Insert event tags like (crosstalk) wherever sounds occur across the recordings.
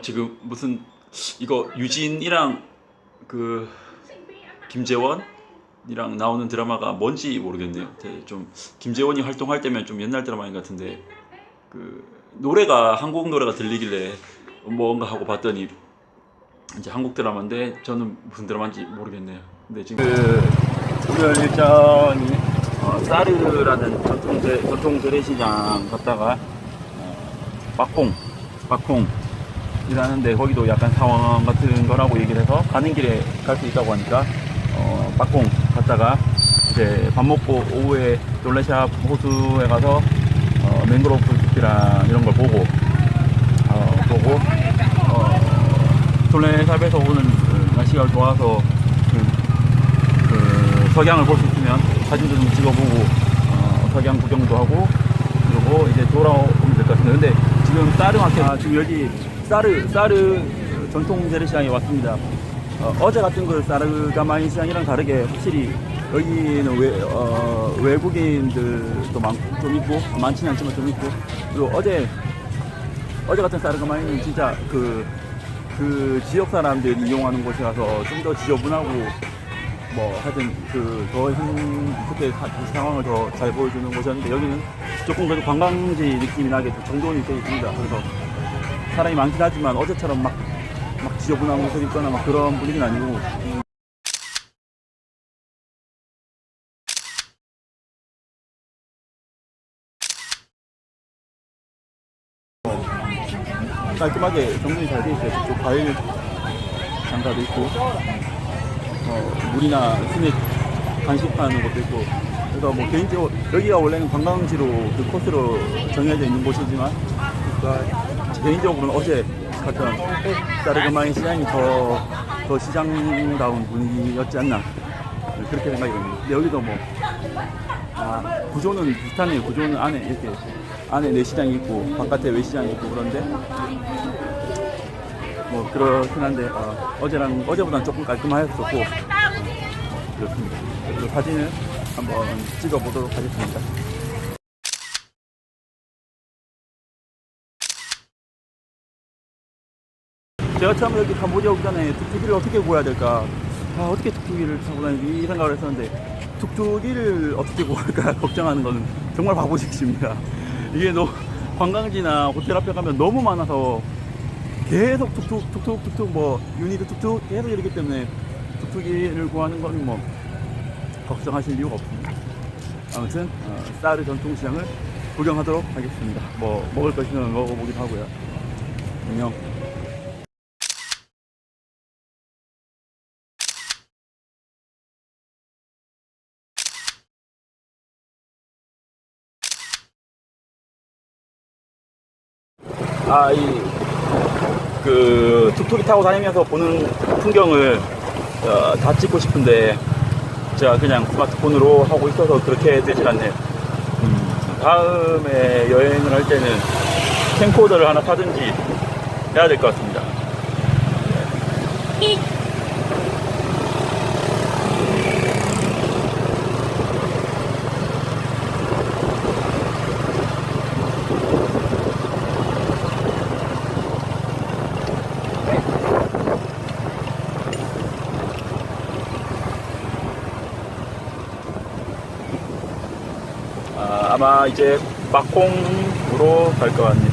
어, 지금 무슨 이거 유진이랑 그 김재원이랑 나오는 드라마가 뭔지 모르겠네요. 좀 김재원이 활동할 때면 좀 옛날 드라마인 것 같은데 그 노래가 한국 노래가 들리길래 뭔가 하고 봤더니 이제 한국 드라마인데 저는 무슨 드라마인지 모르겠네요. 근데 지금 그 수요일 일정이 어, 사르라는 전통 재, 전통 재래시장 갔다가 어, 막콩 막콩 이라는데 거기도 약간 사원 같은 거라고 얘기를 해서 가는 길에 갈 수 있다고 하니까 어, 막콩 갔다가 이제 밥 먹고 오후에 놀래샵 호수에 가서 어, 맹그로브 숲이랑 이런 걸 보고 어, 보고 어, 돌레샵에서 오는 그 날씨가 좋아서 그, 그 석양을 볼 수 있으면 사진도 좀 찍어보고 어, 석양 구경도 하고 그리고 이제 돌아오면 될 것 같습니다. 근데 지금 사르 마켓 아, 지금 여기 사르 사르 전통 재래시장에 왔습니다. 어, 제 같은 그 사르 가마이 시장이랑 다르게 확실히 여기는 외, 어, 외국인들도 많고 좀 있고 많지는 않지만 좀 있고 그리고 어제 어제 같은 사르 가마이는 진짜 그, 그 지역 사람들이 이용하는 곳이라서 좀 더 지저분하고 뭐 하여튼 그더 힘, 그때 상황을 더 잘 보여주는 곳이었는데 여기는 조금 그래도 관광지 느낌이 나게 좀 정돈이 되어 있습니다. 그래서 사람이 많긴 하지만 어제처럼 막, 막 지저분한 옷을 입거나 막 그런 분위기는 아니고 깔끔하게 정돈이 잘 돼 있어요. 또 과일 장사도 있고, 어, 물이나 스낵 간식 파는 것도 있고. 그래서 뭐 개인적으로 여기가 원래는 관광지로 그 코스로 정해져 있는 곳이지만, 그러니까 개인적으로는 어제 갔던 사르그마이 시장이 더, 더 시장다운 분위기였지 않나. 그렇게 생각이 듭니다. 여기도 뭐, 아, 구조는 비슷하네요. 구조는 안에 이렇게 안에 내시장이 있고 바깥에 외시장이 있고 그런데 뭐 그렇긴 한데 어, 제랑 어제보다는 조금 깔끔하였었고 어, 그렇습니다. 그 사진을 한번 찍어보도록 하겠습니다. 제가 처음 여기 캄보디아 오기 전에 툭툭이를 어떻게 구해야 될까 아, 어떻게 툭툭이를 타고 다니지 이 생각을 했었는데 툭툭이를 어떻게 구할까 (laughs) 걱정하는 거는 정말 바보짓입니다. 이게 너 관광지나 호텔 앞에 가면 너무 많아서 계속 툭툭 툭툭 툭툭 뭐 유니도 툭툭 계속 이러기 때문에 툭툭이를 구하는 건 뭐 걱정하실 이유가 없습니다. 아무튼 어, 쌀의 전통시장을 구경하도록 하겠습니다. 뭐 먹을 거 있으면 먹어보기도 하고요. 안녕. 아, 이, 그, 툭툭이 타고 다니면서 보는 풍경을 어, 다 찍고 싶은데, 제가 그냥 스마트폰으로 하고 있어서 그렇게 되질 않네요. 음, 다음에 여행을 할 때는 캠코더를 하나 사든지 해야 될 것 같습니다. 아, 아마 이제 막콩으로 갈 것 같네요.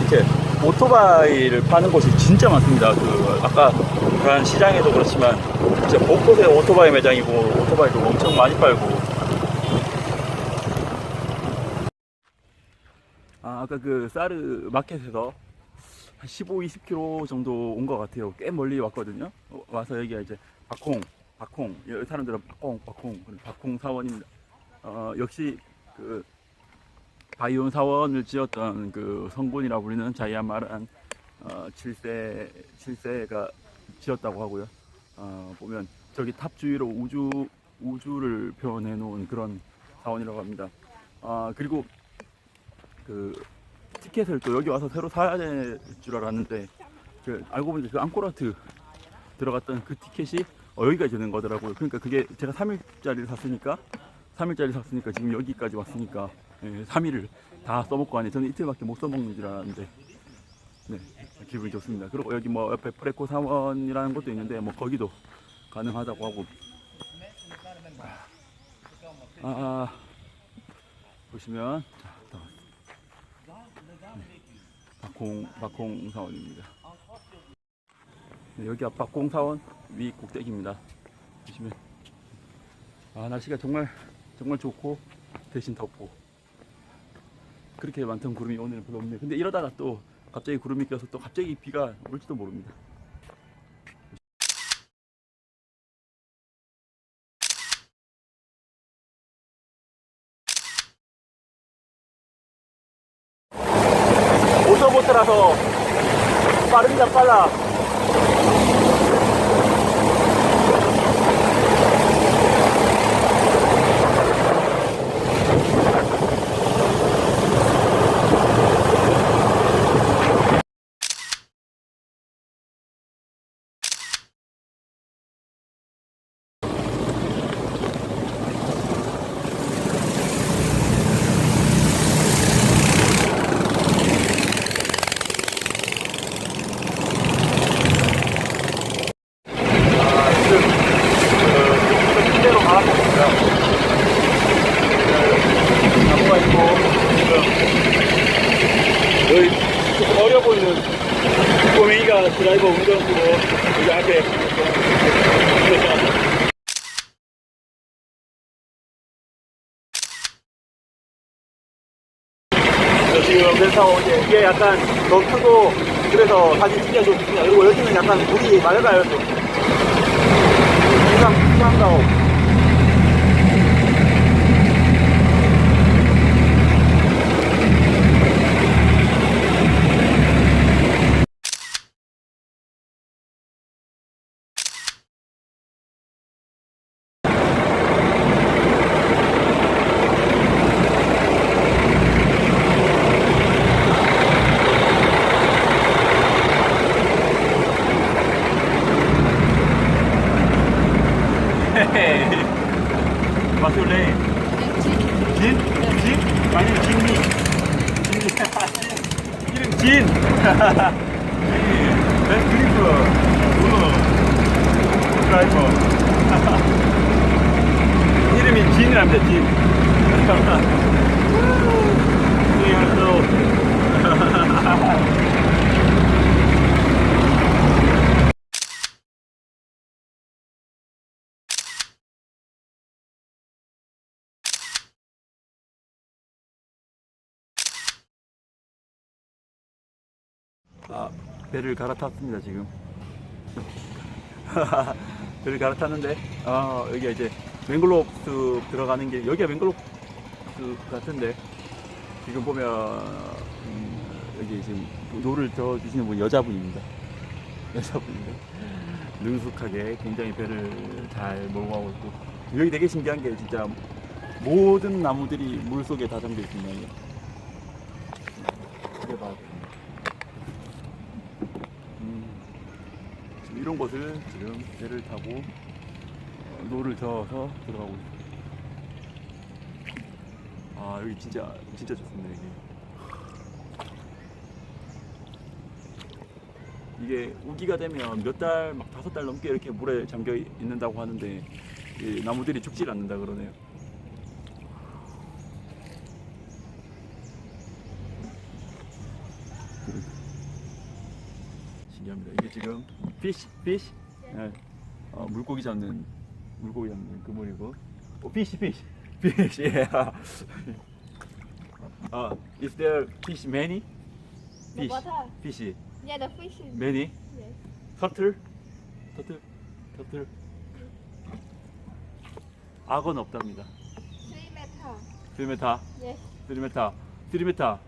이렇게 오토바이를 파는 곳이 진짜 많습니다. 그 아까 간 시장에도 그렇지만 진짜 곳곳에 오토바이 매장이고 오토바이도 엄청 많이 팔고. 아, 아까 그 사르 마켓에서 한 15, 20km 정도 온 것 같아요. 꽤 멀리 왔거든요. 어, 와서 여기가 이제 박콩, 박콩. 여기 사람들은 박콩, 박콩, 박콩 사원입니다. 어, 역시 그 바이온 사원을 지었던 그 성군이라 불리는 자이아마란 어, 7세, 7세가 지었다고 하고요. 어, 보면 저기 탑 주위로 우주, 우주를 표현해 놓은 그런 사원이라고 합니다. 아, 그리고 그 티켓을 또 여기 와서 새로 사야 될 줄 알았는데 그 알고 보니까 그 앙코르트 들어갔던 그 티켓이 어, 여기까지 오는 거더라고요. 그러니까 그게 제가 3일짜리를 샀으니까 3일짜리 샀으니까 지금 여기까지 왔으니까 예, 3일을 다 써먹고 하네. 저는 이틀밖에 못 써먹는 줄 알았는데 네 기분이 좋습니다. 그리고 여기 뭐 옆에 프레코 사원이라는 것도 있는데 뭐 거기도 가능하다고 하고 아, 아 보시면 자, 또 박홍 박홍 사원입니다. 네, 여기가 박홍 사원 위 꼭대기입니다. 보시면 아 날씨가 정말 정말 좋고 대신 덥고 그렇게 많던 구름이 오늘은 별로 없네요. 근데 이러다가 또 갑자기 구름이 껴서 또 갑자기 비가 올지도 모릅니다. 오토보트라서 빠릅니다 빨라 지금 그 대로 갈아탔습니다. 나무가 있고 지금 여기 조금 어려 보이는 꼬맹이가 드라이버 운전 중고 여기 앞에 저 지금 그래서 이제 이게 약간 더 크고 그래서 사진 찍기가 좀 좋습니다. 그리고 여기는 약간 물이 맑아요. 좀. 항상 수상가오 진? 진? 아니 진미. 진미. (laughs) 이름 진. That's beautiful 우 드라이버. (laughs) 이름이 진이랍니다 진. (laughs) Say hello 아, 배를 갈아탔습니다 지금. (laughs) 배를 갈아탔는데 아, 여기가 이제 맹글로브 들어가는 길 여기가 맹글로브 같은데 지금 보면 음, 여기 지금 노를 저 주시는 분 여자분입니다. (laughs) 여자분인데. 능숙하게 굉장히 배를 잘 몰고 가고 있고 여기 되게 신기한 게 진짜 모든 나무들이 물 속에 다 잠겨 있습니다. 이게 봐 음, 지금 이런 곳을 지금 배를 타고 어, 노를 저어서 들어가고 있습니다. 아 여기 진짜 진짜 좋습니다 여기. 이게 우기가 되면 몇 달 막 다섯 달 넘게 이렇게 물에 잠겨 있는다고 하는데 이 나무들이 죽질 않는다 그러네요. 피시 피시 예. 어, 물고기 잡는 물고기 잡는 그물이고 오 피시 피시 피시 예. 어, is there fish many? The fish water. fish Yeah, the fish is many yes. turtle turtle turtle 악어는 없답니다. three meter. 3m Yes. 3m 3m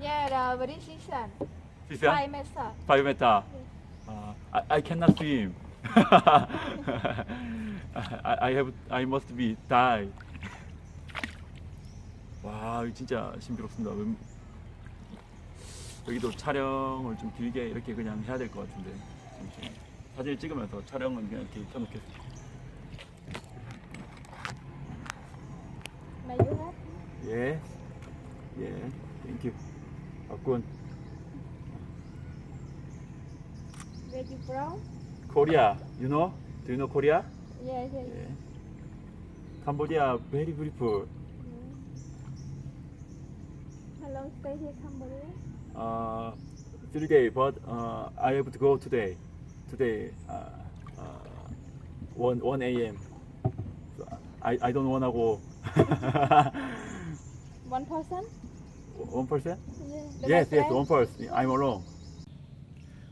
Yeah, the very 비싸? Five meter. 5m 아, I, I cannot swim (laughs) I, I have I must be die 와 이거 진짜 신비롭습니다 웬- 여기도 촬영을 좀 길게 이렇게 그냥 해야 될 것 같은데 잠시만요. 사진을 찍으면서 촬영은 그냥 이렇게 켜놓겠습니다. May you have? 예, 예, 땡큐. 박군, From? Korea. You know? Do you know Korea? Yes, yes. Yeah. Cambodia very beautiful. Mm. How long stay here Cambodia? Uh, three days, but uh, I have to go today. Today, uh, uh, one one a.m. I I don't wanna go. (laughs) one person? One person? Yes, yes, one person. I'm alone.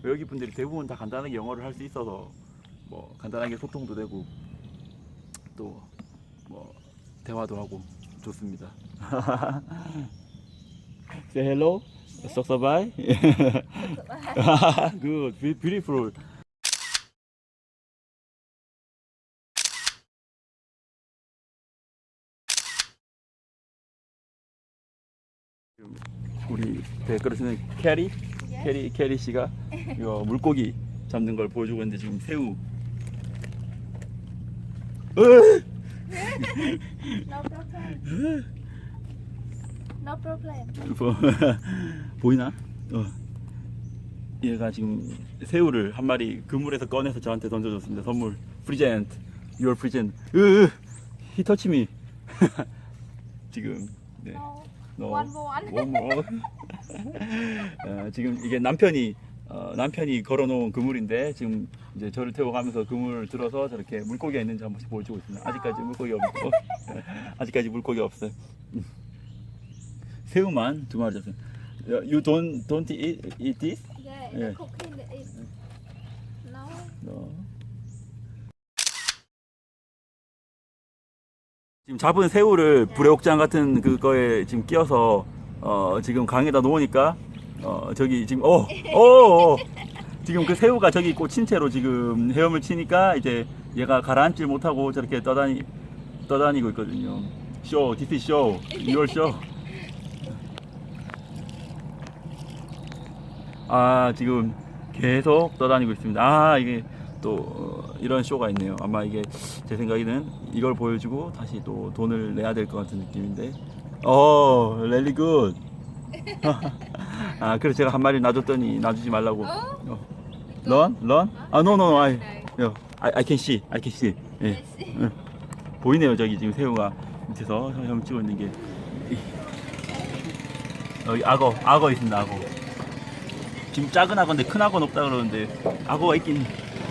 여기 분들이 대부분 다 간단하게 영어를 할 수 있어서 뭐 간단하게 소통도 되고 또 뭐 대화도 하고 좋습니다. (laughs) Say hello. Soksabai. (laughs) Good, be- beautiful. 우리 댓글을 쓰는 캐리. 캐리 캐리 씨가 이거 물고기 잡는 걸 보여주고 있는데 지금 새우. 으! No problem. No problem. 보- (laughs) 보이나? 어. 얘가 지금 새우를 한 마리 그물에서 꺼내서 저한테 던져줬습니다. 선물. 프리젠트. Your present. 으! Me. (laughs) 지금 네. No. 너 One more. one more. 어, 지금 이게 남편이 어, 남편이 걸어놓은 그물인데 지금 이제 저를 태워가면서 그물을 들어서 저렇게 물고기가 있는지 한 번씩 보여주고 있습니다. 아직까지 물고기 없고 (laughs) 아직까지 물고기 없어요. 음. 새우만 두 마리 잡았어요. You don't don't eat, eat this? Yeah, Yeah. the the eat. No. No. 지금 잡은 새우를 불에옥장 같은 그거에 지금 끼워서 어 지금 강에다 놓으니까 어 저기 지금 어, 어, 어. 지금 그 새우가 저기 꽂힌 채로 지금 헤엄을 치니까 이제 얘가 가라앉질 못하고 저렇게 떠다니 떠다니고 있거든요. 쇼, is show, your show. 아 지금 계속 떠다니고 있습니다. 아 이게 또 어, 이런 쇼가 있네요. 아마 이게 제 생각에는 이걸 보여주고 다시 또 돈을 내야 될 것 같은 느낌인데. 어, 랠리 굿. (laughs) 아 그래서 제가 한 마리 놔줬더니 놔주지 말라고. 어. 런? 런? 아, no, no, no. I, 요, I, I can see, I can see. 예. 응. 보이네요, 저기 지금 새우가 밑에서 헤엄치고 있는 게. 여기 악어, 악어 있습니다, 악어. 지금 작은 악어인데 큰 악어는 없다 그러는데 악어가 있긴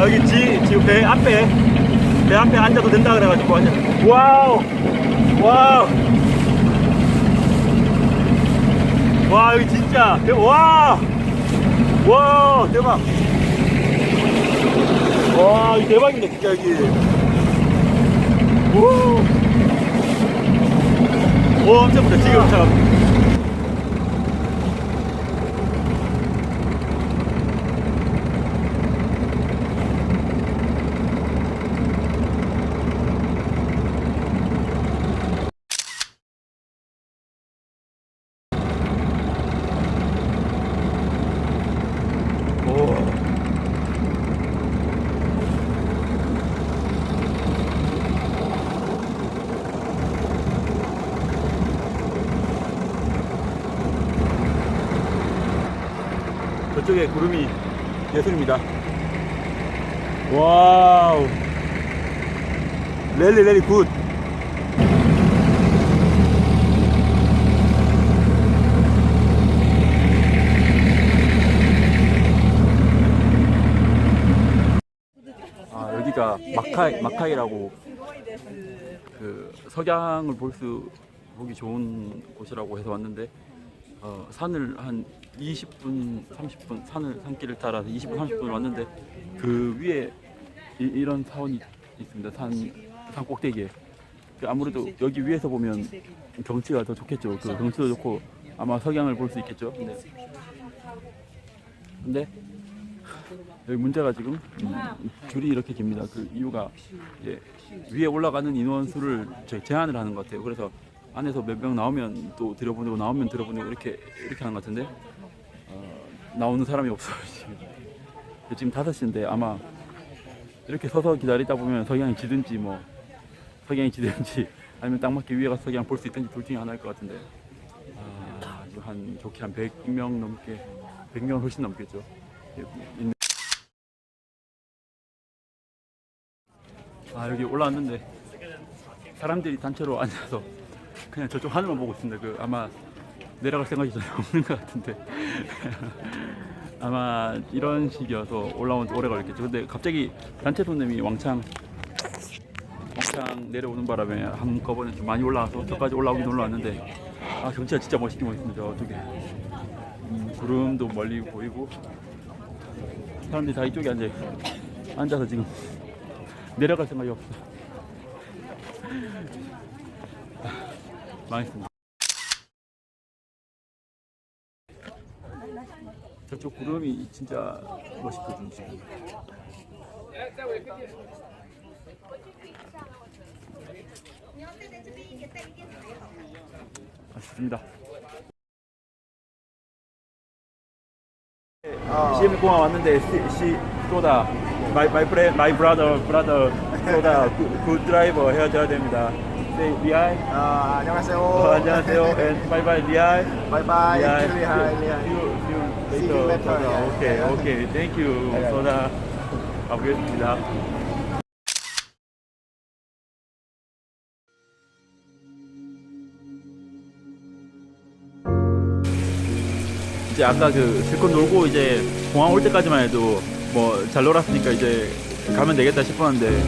아 여기 지, 지금 배 앞에 배 앞에 앉아도 된다 그래가지고 앉아. 와우! 와우! 와 여기 진짜. 대- 와! 와 대박. 와 이거 대박이네 진짜 여기. 오, 오 엄청 크다. 지금 참 저쪽에 구름이 예술입니다. 와우. 랠리 랠리 굿. 아 여기가 마카이 마카이라고 그 석양을 볼 수 보기 좋은 곳이라고 해서 왔는데 어, 산을 한 20분 30분 산을 산길을 따라서 20분 30분 왔는데 그 위에 이, 런 사원이 있습니다. 산, 산 꼭대기에. 그 아무래도 여기 위에서 보면 경치가 더 좋겠죠. 그 경치도 좋고 아마 석양을 볼 수 있겠죠. 근데, 근데 여기 문제가 지금 음, 줄이 이렇게 깁니다. 그 이유가 위에 올라가는 인원 수를 제한을 하는 것 같아요. 그래서 안에서 몇 명 나오면 또 들여보내고 나오면 들여보내고 이렇게 이렇게 하는 것 같은데 어, 나오는 사람이 없어요 (laughs) 지금. 지금 5시인데 아마 이렇게 서서 기다리다 보면 석양이 지든지 뭐 석양이 지든지 (laughs) 아니면 딱 맞게 위에 가서 석양 볼 수 있든지 둘 중에 하나일 것 같은데 아, 지금 한 좋게 한 100명 넘게 100명 훨씬 넘겠죠. 아 여기 올라왔는데 사람들이 단체로 앉아서 그냥 저쪽 하늘만 보고 있습니다. 그 아마 내려갈 생각이 전혀 없는 것 같은데 (laughs) 아마 이런 식이어서 올라온 지 오래 걸렸겠죠. 근데 갑자기 단체 손님이 왕창 왕창 내려오는 바람에 한꺼번에 좀 많이 올라와서 저까지 올라오긴 올라왔는데 아 경치가 진짜 멋있게 보였습니다. 저쪽에 음, 구름도 멀리 보이고 사람들이 다 이쪽에 앉아 앉아서 지금 내려갈 생각이 없어. 망했습니다. 저쪽 구름이 진짜 멋있거든요 지금. 맛있습니다. CM 공항 왔는데 시, 시 소다 my my friend my brother brother 소다 good, good driver 헤어져야 됩니다. Say 리아이 아, 안녕하세요. 어, 안녕하세요 (laughs) and bye bye 리아이 바이바이. 리아이 리하이, see 리하이. you see you See you later. later, 소다. yeah. 오케이 thank you 네. 소다 가보겠습니다. 이제 아까 그 실컷 놀고 이제 공항 올 때까지만 해도 뭐 잘 놀았으니까 이제 가면 되겠다 싶었는데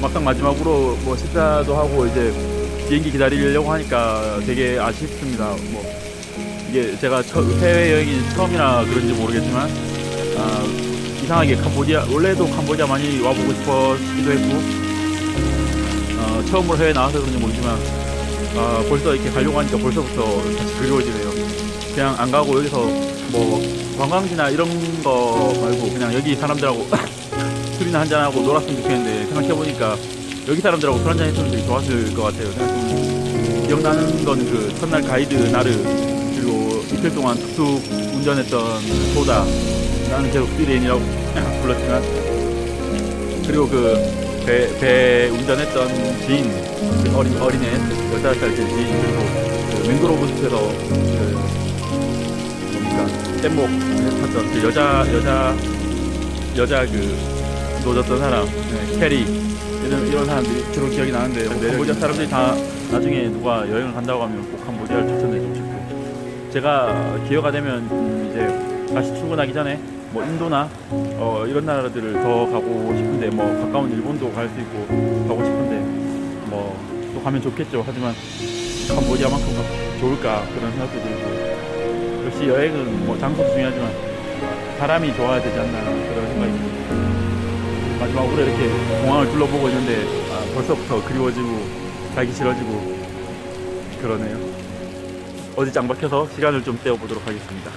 막상 마지막으로 뭐 식사도 하고 이제 비행기 기다리려고 하니까 되게 아쉽습니다. 뭐 이게 제가 처- 해외 여행이 처음이라 그런지 모르겠지만 아, 이상하게 캄보디아 원래도 캄보디아 많이 와보고 싶었기도 했고 어, 처음으로 해외 나와서 그런지 모르지만 아, 벌써 이렇게 가려고 하니까 벌써부터 다시 그리워지네요. 그냥 안 가고 여기서 뭐 관광지나 이런 거 말고 그냥 여기 사람들하고 (laughs) 술이나 한잔하고 놀았으면 좋겠는데 생각해보니까 여기 사람들하고 술 한잔 했으면 되게 좋았을 것 같아요. 생각해보면. 기억나는 건 그 첫날 가이드 나르 그리고 이틀 동안 툭툭 운전했던 소다. 나는 계속 시레인이라고 (laughs) 불렀지만. 그리고 그 배, 배 운전했던 지인 그 어린 어린애 여자 살때 지인 그리고 그 맹그로브 숲에서 그 뭡니까? 뗏목 탔던 그 여자 여자 여자 그 노졌던 사람 네, 캐리 이런 이런 사람들이 주로 기억이 나는데 캄보디아 사람들이 다 나중에 누가 여행을 간다고 하면 꼭 캄보디아를 추천해주고 싶고. 제가 기회가 되면 음, 이제 다시 출근하기 전에 뭐 인도나 어, 이런 나라들을 더 가고 싶은데 뭐 가까운 일본도 갈 수 있고 가고 싶은데 뭐 또 가면 좋겠죠. 하지만 캄보디아만큼 가- 좋을까 그런 생각도 들고. 역시 여행은 뭐 장소도 중요하지만 사람이 좋아야 되지 않나 그런 생각이 듭니다 마지막으로 이렇게 공항을 둘러보고 있는데 아, 벌써부터 그리워지고 가기 싫어지고 그러네요. 어디 짱 박혀서 시간을 좀 때워보도록 하겠습니다